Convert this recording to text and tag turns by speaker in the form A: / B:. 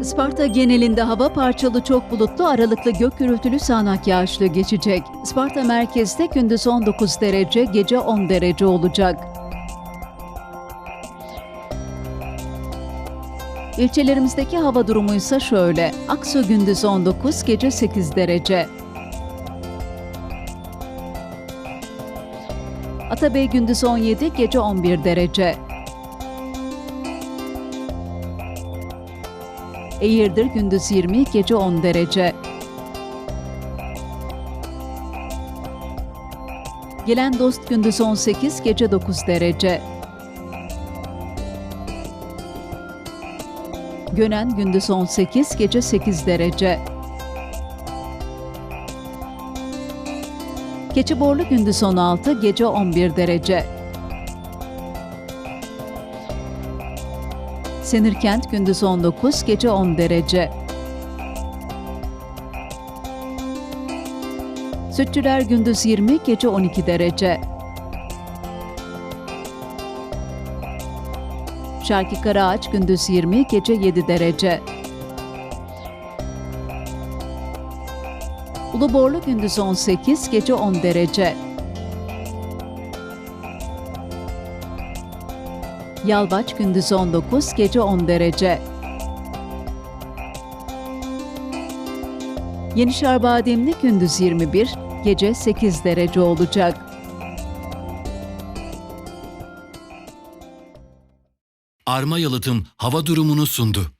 A: Isparta genelinde hava parçalı çok bulutlu aralıklı gök gürültülü sağanak yağışlı geçecek. Isparta merkezde gündüz 19 derece, gece 10 derece olacak. İlçelerimizdeki hava durumu ise şöyle. Aksu gündüz 19, gece 8 derece. Atabey gündüz 17, gece 11 derece. Eğirdir gündüz 20, gece 10 derece. Gelen dost gündüz 18, gece 9 derece. Gönen gündüz 18, gece 8 derece. Keçiborlu gündüz 16, gece 11 derece. Senirkent gündüz 19, gece 10 derece. Sütçüler gündüz 20, gece 12 derece. Şarkı Karaağaç gündüz 20, gece 7 derece. Uluborlu gündüz 18, gece 10 derece. Yalvaç gündüz 19, gece 10 derece. Yenişehir Bademli gündüz 21, gece 8 derece olacak.
B: Arma Yalıtım hava durumunu sundu.